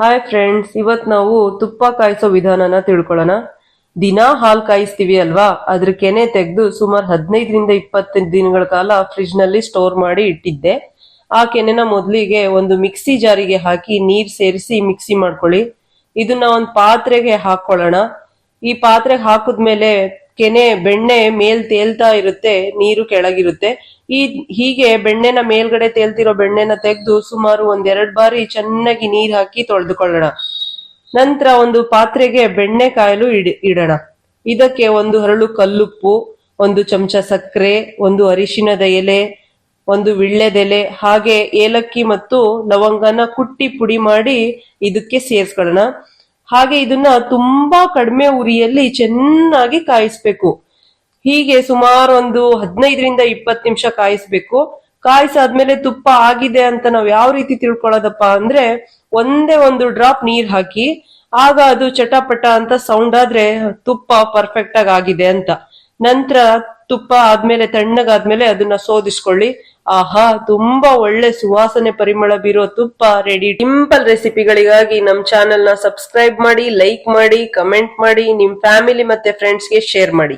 Hi friends ಇವತ್ ನಾವು ತುಪ್ಪ ಕಾಯಿಸೋ ವಿಧಾನನ ತಿಳ್ಕೊಳ್ಳೋಣ. ದಿನಾ ಹಾಲು ಕಾಯಿಸ್ತೀವಿ ಅಲ್ವಾ? ಅದ್ರ ಕೆನೆ ತೆಗೆದು ಸುಮಾರು ಹದಿನೈದರಿಂದ ಇಪ್ಪತ್ತು ದಿನಗಳ ಕಾಲ ಫ್ರಿಜ್ನಲ್ಲಿ ಸ್ಟೋರ್ ಮಾಡಿ ಇಟ್ಟಿದ್ದೆ. ಆ ಕೆನೆನ ಮೊದಲಿಗೆ ಒಂದು ಮಿಕ್ಸಿ ಜಾರಿಗೆ ಹಾಕಿ ನೀರ್ ಸೇರಿಸಿ ಮಿಕ್ಸಿ ಮಾಡ್ಕೊಳ್ಳಿ. ಇದನ್ನ ಒಂದು ಪಾತ್ರೆಗೆ ಹಾಕೊಳ್ಳೋಣ. ಈ ಪಾತ್ರೆಗೆ ಹಾಕಿದ್ಮೇಲೆ ಕೆನೆ, ಬೆಣ್ಣೆ ಮೇಲ್ ತೇಲ್ತಾ ಇರುತ್ತೆ, ನೀರು ಕೆಳಗಿರುತ್ತೆ. ಈ ಹೀಗೆ ಬೆಣ್ಣೆನ ಮೇಲ್ಗಡೆ ತೇಲ್ತಿರೋ ಬೆಣ್ಣೆನ ತೆಗೆದು ಸುಮಾರು ಒಂದೆರಡು ಬಾರಿ ಚೆನ್ನಾಗಿ ನೀರ್ ಹಾಕಿ ತೊಳೆದುಕೊಳ್ಳೋಣ. ನಂತರ ಒಂದು ಪಾತ್ರೆಗೆ ಬೆಣ್ಣೆ ಕಾಯಲು ಇಡ್, ಇಡೋಣ. ಇದಕ್ಕೆ ಒಂದು ಹರಳು ಕಲ್ಲುಪ್ಪು, ಒಂದು ಚಮಚ ಸಕ್ಕರೆ, ಒಂದು ಅರಿಶಿಣದ ಎಲೆ, ಒಂದು ವಿಳ್ಳೆದೆಲೆ ಹಾಗೆ ಏಲಕ್ಕಿ ಮತ್ತು ಲವಂಗನ ಕುಟ್ಟಿ ಪುಡಿ ಮಾಡಿ ಇದಕ್ಕೆ ಸೇರಿಸ್ಕೊಳ್ಳೋಣ. ಹಾಗೆ ಇದನ್ನ ತುಂಬಾ ಕಡಿಮೆ ಉರಿಯಲ್ಲಿ ಚೆನ್ನಾಗಿ ಕಾಯಿಸ್ಬೇಕು. ಹೀಗೆ ಸುಮಾರು ಒಂದು ಹದಿನೈದರಿಂದ ಇಪ್ಪತ್ತು ನಿಮಿಷ ಕಾಯಿಸ್ಬೇಕು. ಕಾಯಿಸಾದ್ಮೇಲೆ ತುಪ್ಪ ಆಗಿದೆ ಅಂತ ನಾವ್ ಯಾವ ರೀತಿ ತಿಳ್ಕೊಳ್ಳೋದಪ್ಪ ಅಂದ್ರೆ ಒಂದೇ ಒಂದು ಡ್ರಾಪ್ ನೀರ್ ಹಾಕಿ, ಆಗ ಅದು ಚಟಪಟ ಅಂತ ಸೌಂಡ್ ಆದ್ರೆ ತುಪ್ಪ ಪರ್ಫೆಕ್ಟ್ ಆಗಿ ಆಗಿದೆ ಅಂತ. ನಂತರ ತುಪ್ಪ ಆದ್ಮೇಲೆ, ತಣ್ಣಗಾದ್ಮೇಲೆ ಅದನ್ನ ಸೋದಿಸ್ಕೊಳ್ಳಿ. ಆಹಾ, ತುಂಬಾ ಒಳ್ಳೆ ಸುವಾಸನೆ ಪರಿಮಳ ಬೀರೋ ತುಪ್ಪ ರೆಡಿ ಸಿಂಪಲ್ ರೆಸಿಪಿಗಳಿಗಾಗಿ ನಮ್ ಚಾನೆಲ್ನ ಸಬ್ಸ್ಕ್ರೈಬ್ ಮಾಡಿ ಲೈಕ್ ಮಾಡಿ ಕಮೆಂಟ್ ಮಾಡಿ, ನಿಮ್ ಫ್ಯಾಮಿಲಿ ಮತ್ತೆ ಫ್ರೆಂಡ್ಸ್ಗೆ ಶೇರ್ ಮಾಡಿ.